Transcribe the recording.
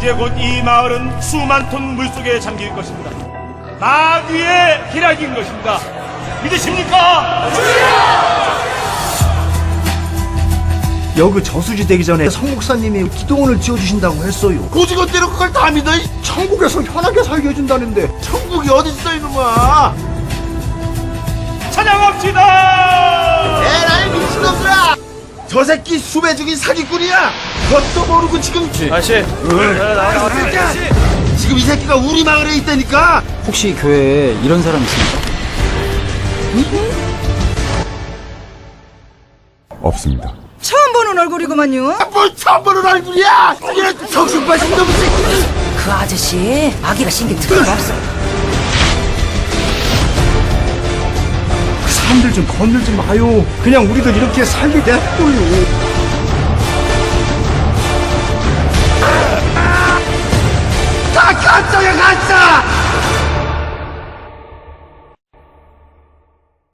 이제 곧 이 마을은 수만 톤 물속에 잠길 것입니다. 마귀의 희락인 것입니다. 믿으십니까? 여그 저수지 되기 전에 성 목사님이 기도원을 지어주신다고 했어요. 고지것대로 그걸 다 믿어? 이 천국에서 편하게 살게 해준다는데 천국이 어딨어 이놈아 찬양합시다! 저 새끼 수배 중인 사기꾼이야! 그것도 모르고 지금 아씨, 지금 이 새끼가 우리 마을에 있다니까! 혹시 교회에 이런 사람 있습니까? 없습니다. 처음 보는 얼굴이구만요. 뭘 처음 보는 얼굴이야! 이런 정신 빠진 놈의 새끼! 그 아저씨 아기가 신경 틀림없어. 사람들 좀 건들지 마요. 그냥 우리들 이렇게 살게 냅둬요. 다 가짜야 가짜!